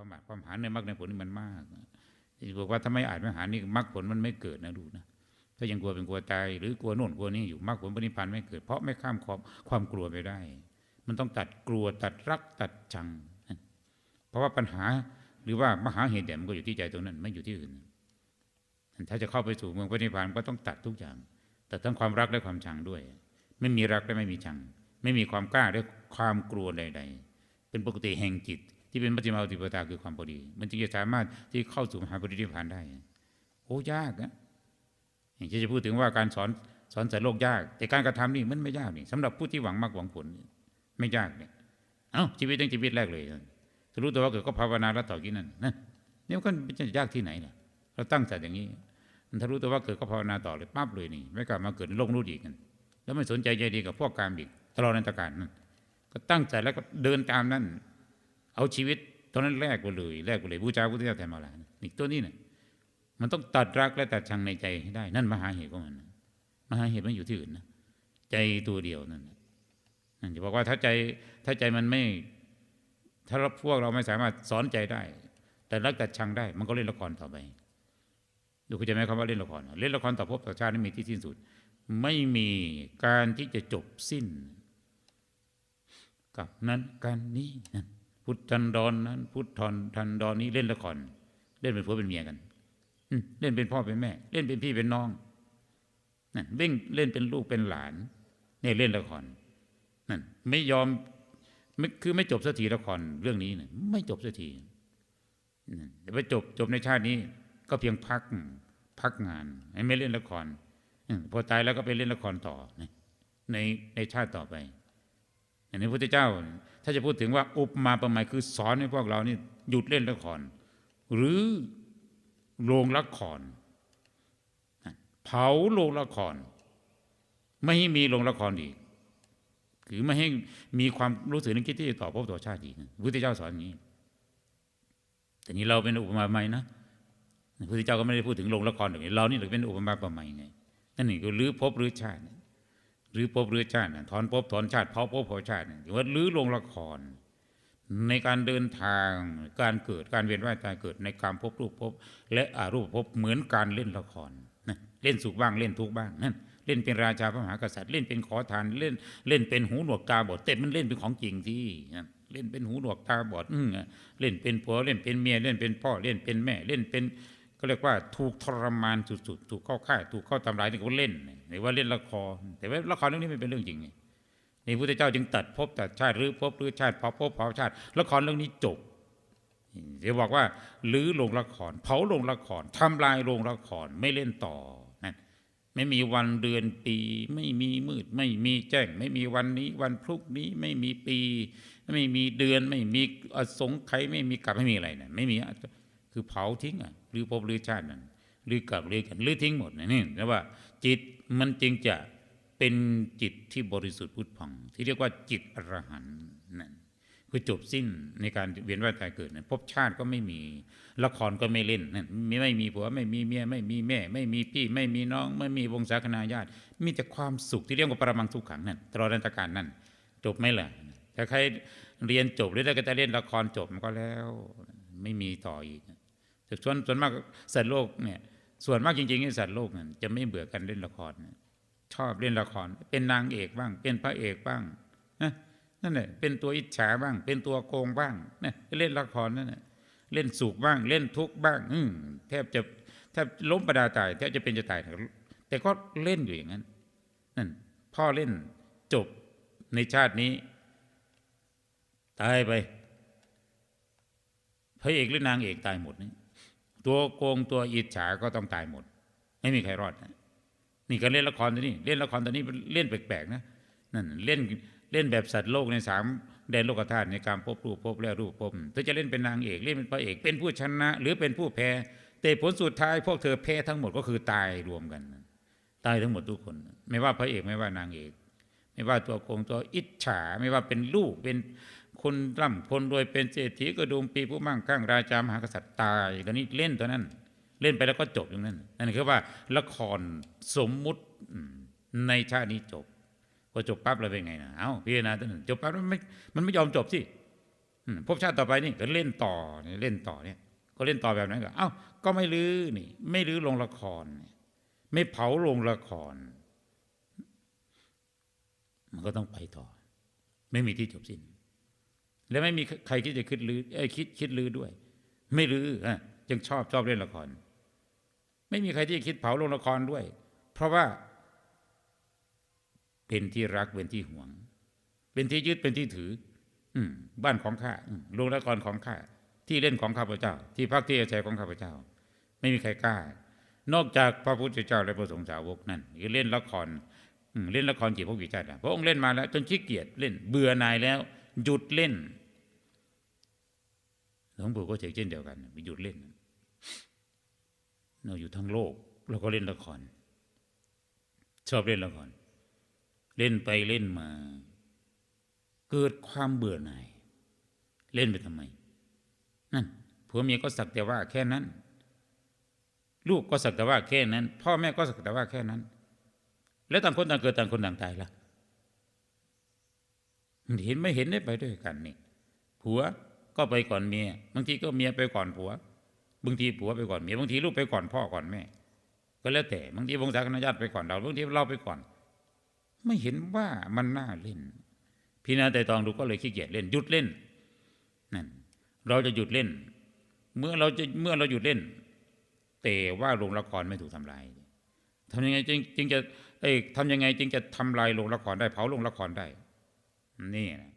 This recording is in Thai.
ความอาจความหาในมรรคในผลนี่มันมากที่บอกว่าถ้าไม่อาจไม่หานี่มรรคผลมันไม่เกิดนะดูนะถ้ายังกลัวเป็นกลัวตายหรือกลัวโน่นกลัวนี่อยู่มรรคผลปณิพันธ์ไม่เกิด เพราะไม่ข้ามความความกลัวไปได้ มันต้องตัดกลัวตัดรักตัดชัง เพราะว่าปัญหาหรือว่ามหาเหตุเนี่มันก็อยู่ที่ใจตรงนั้น ไม่อยู่ที่อื่น ถ้าจะเข้าไปสู่เมืองพระนิพพานก็ต้องตัดทุกอย่างแต่ทั้งความรักและความชังด้วย ไม่มีรักและไม่มีชัง ไม่มีความกล้าและความกลัวใด ๆ เป็นปกติแห่งจิต ที่เป็นมัจจิมาปฏิปทาคือความพอดี มันจึงจะสามารถที่เข้าสู่มหาปรินิพานได้ โอ้ยากนะอย่างที่จะพูดถึงว่าการสอนสอนสารโลกยาก แต่การกระทำนี่มันไม่ยากนี่สำหรับผู้ที่หวังมากหวังผล ไม่ยากเนี่ยเอ้าชีวิตตั้งชีวิตแรกเลยถ้ารู้ตัวว่าเกิดก็ภาวนาแล้วต่อกี้นั่นนะนี่มันก็จะยากที่ไหนล่ะ เราตั้งใจอย่างนี้ถ้ารู้ตัวว่าเกิดก็ภาวนาต่อเลยปั๊บเลยนี่ ไม่กลับมาเกิดโลกนู้นอีกกันแล้วไม่สนใจใจดีกับพวกการอีกตลอดนันตการนั่นก็ตั้งใจแล้วก็เดินตามนั่น เอาชีวิตตอนนั้นแรกไปเลยแรกไปเลยบูชาพุทธเจ้าแทนมาแล้วนี่ตัวนี้เนี่ยมันต้องตัดรักและตัดชังในใจให้ได้ นั่นมหาเหตุของมันมหาเหตุมันอยู่ที่อื่นนะใจตัวเดียวนั่นนั่นจะบอกว่าถ้าใจถ้าใจมันไม่ถ้าพวกเราไม่สามารถสอนใจได้ แต่รักแตัดชังได้ มันก็เล่นละครต่อไปดูเข้าใจไหมคำว่าเล่นละคร เล่นละครต่อภพต่อชาติไม่มีที่สิ้นสุด ไม่มีการที่จะจบสิ้น กับนั้นการนี้นั่น พุทธันดรนนั้นพุทธอนทันดรนนี้เล่นละครเล่นเป็นผัวเป็นเมียกันเล่นเป็นพ่อเป็นแม่ เล่นเป็นพี่เป็นน้องนั่นเล่นเล่นเป็นลูกเป็นหลานเนี่ยเล่นละครนั่นไม่ยอมคือไม่จบสักทีละครเรื่องนี้เนี่ยไม่จบสักทีแต่ไปจบจบในชาตินี้ ก็เพียงพักพักงานไม่เล่นละครพอตายแล้วก็ไปเล่นละครต่อในในชาติต่อไป อันนี้พระพุทธเจ้า ถ้าจะพูดถึงว่าอุปมาประมาคือสอนให้พวกเรานี่หยุดเล่นละคร หรือโรงละคร เผาโรงละคร ไม่ให้มีโรงละครอีกคือไม่ให้มีความรู้สึกนึกคิดที่ต่อพบต่อชาติอีกพระพุทธเจ้าสอนอย่างนี้ แต่นี้เราเป็นอุปมาใหม่นะพระพุทธเจ้าก็ไม่ได้พูดถึงโรงละครอย่างนี้เรานี่เราเป็นอุปมาประมาไงนั่นนี่ก็รื้อพบรื้อชาติ หรือพบหรือชาติถอนพบถอนชาติเผาพบเผาชาติถือว่าลื้อลงละคร ในการเดินทางการเกิดการเวียนว่ายตายเกิดในการพบรูปพบ และอารูปพบเหมือนการเล่นละครเล่นสุขบ้างเล่นทุกบ้างนั่นเล่นเป็นราชาพระมหากษัตริย์เล่นเป็นขอทานเล่นเล่นเป็นหูหนวกตาบอดแต่มันเล่นเป็นของจริงที่เล่นเป็นหูหนวกตาบอดเล่นเป็นผัวเล่นเป็นเมียเล่นเป็นพ่อเล่นเป็นแม่เล่นเป็น ก็เรียกว่าถูกทรมานสุดๆถูกเข้าค่ายถูกเข้าทำร้ายนี่ก็เล่นหรือว่าเล่นละครแต่ว่าละครเรื่องนี้ไม่เป็นเรื่องจริงนี่พระเจ้าจึงตัดภพตัดชาติหรือภพหรือชาติเผาภพเผาชาติละครเรื่องนี้จบเดี๋ยวบอกว่าลื้อลงละคร เผาลงละครทำลายลงละครไม่เล่นต่อนั่นไม่มีวันเดือนปี ไม่มีมืด ไม่มีแจ้ง ไม่มีวันนี้ วันพรุ่งนี้ไม่มีปี ไม่มีเดือน ไม่มีอสงไขยไม่มีกลับไม่มีอะไรนะไม่มี คือเผาทิ้งอะหรือภพหรือชาตินั่นหรือกลับหรือกันหรือทิ้งหมดนี่นะว่าจิตมันจึงจะเป็นจิตที่บริสุทธิ์พุทธพอง ที่เรียกว่าจิตอรหันต์นั่นคือจบสิ้นในการเวียนว่ายตายเกิดนั่นภพชาติก็ไม่มีละครก็ไม่เล่นนั่นไม่มีผัวไม่มีเมียไม่มีแม่ ไม่มีพี่ ไม่มีน้อง ไม่มีวงศาคณาญาติ มีแต่ความสุขที่เรียกว่าปรมังทุกขังนั่นตลอดรันตการนั่นจบไหมล่ะถ้าใครเรียนจบหรือถ้าก็จะเล่นละครจบมันก็แล้ว ไม่มีต่ออีกส่วนส่วนมากสัตว์โลกเนี่ย ส่วนมากจริงๆสัตว์โลกเนี่ยจะไม่เบื่อกันเล่นละครชอบเล่นละคร เป็นนางเอกบ้าง เป็นพระเอกบ้างนะนั่นแหละเป็นตัวอิจฉาบ้าง เป็นตัวโกงบ้างนะเล่นละครนั่นแหละเล่นสุขบ้าง เล่นทุกข์บ้าง อืแทบจะแทบล้มประดาตายแทบจะเป็นจะตายแต่ก็เล่นอยู่อย่างนั้นนั่นพ่อเล่นจบในชาตินี้ ตายไป พระเอกหรือนางเอกตายหมดนี่ตัวโกงตัวอิจฉาก็ต้องตายหมด ไม่มีใครรอดนะนี่ก็เล่นละครตัวนี้ เล่นละครตัวนี้เล่นแปลกๆนะนั่นเล่นเล่นแบบสัตว์โลกในสามแดนโลกธาตุในการพบรูปพบแล้วรูปพบเธอจะเล่นเป็นนางเอกเล่นเป็นพระเอกเป็นผู้ชนะ หรือเป็นผู้แพ้ แต่ผลสุดท้ายพวกเธอแพ้ทั้งหมดก็คือตายรวมกันตายทั้งหมดทุกคน ไม่ว่าพระเอกไม่ว่านางเอก ไม่ว่าตัวโกงตัวอิจฉา ไม่ว่าเป็นลูกเป็น คนร่ำคนรวยเป็นเศรษฐีกระดุมปีผู้มั่งคั่งราชามหากษัตริย์ตายตอนนี้เล่นตัวนั้น เล่นไปแล้วก็จบอย่างนั้นนั่นคือว่าละครสมมุติในชาตินี้จบพอจบปั๊บเราเป็นไงนะเอาพิจารณาตัวนั้นจบปั๊บมันไม่มันไม่ยอมจบสิอืมภพชาติต่อไปนี่ก็เล่นต่อเล่นต่อเนี่ยก็เล่นต่อแบบนั้นก็เอ้าก็ไม่ลื้อนี่ ไม่ลื้อโรงละคร ไม่เผาโรงละคร มันก็ต้องไปต่อ ไม่มีที่จบสิ้น และไม่มีใครที่จะคิดลือเอ้คิดคิดลือด้วย ไม่ลื้ออะจึงชอบชอบเล่นละคร ไม่มีใครที่จะคิดเผาโรงละครด้วย เพราะว่า เป็นที่รักเป็นที่หวง เป็นที่ยึดเป็นที่ถือ อืม บ้านของข้าโรงละครของข้าที่เล่นของข้าพเจ้า ที่พักที่อาศัยของข้าพเจ้า ไม่มีใครกล้า นอกจากพระพุทธเจ้าและพระสงฆ์สาวกนั่นคือเล่นละครเล่นละครกี่พวกกี่ชาติพระองค์เล่นมาแล้ว จนขี้เกียจเล่น เบื่อหน่ายแล้ว หยุดเล่น หลวงปู่ก็เช่นเดียวกันไปหยุดเล่น เราอยู่ทั้งโลกเราก็เล่นละคร ชอบเล่นละคร เล่นไปเล่นมา เกิดความเบื่อหน่าย เล่นไปทำไม นั่นผัวเมียก็สักแต่ว่าแค่นั้น ลูกก็สักแต่ว่าแค่นั้น พ่อแม่ก็สักแต่ว่าแค่นั้น แล้วต่างคนต่างเกิดต่างคนต่างตายล่ะเห็นไม่เห็นได้ไปด้วยกันนี่ผัว ก็ไปก่อนเมียบางทีก็เมียไปก่อนผัวบางทีผัวไปก่อนเมียบางทีลูกไปก่อนพ่อก่อนแม่ ก็แล้วแต่บางทีวงศาคณะญาติไปก่อนเราบางทีเราไปก่อน ไม่เห็นว่ามันน่าเล่น พี่นาแต่ตองดูก็เลยขี้เกียจเล่นหยุดเล่นนั่นเราจะหยุดเล่น เมื่อเราจะเมื่อเราหยุดเล่น แต่ว่าโรงละครไม่ถูกทำลายทำยังไงจึงจึงจะเอ้ทำยังไงจึงจะทำลายโรงละครได้เผาโรงละครได้ นี่นะ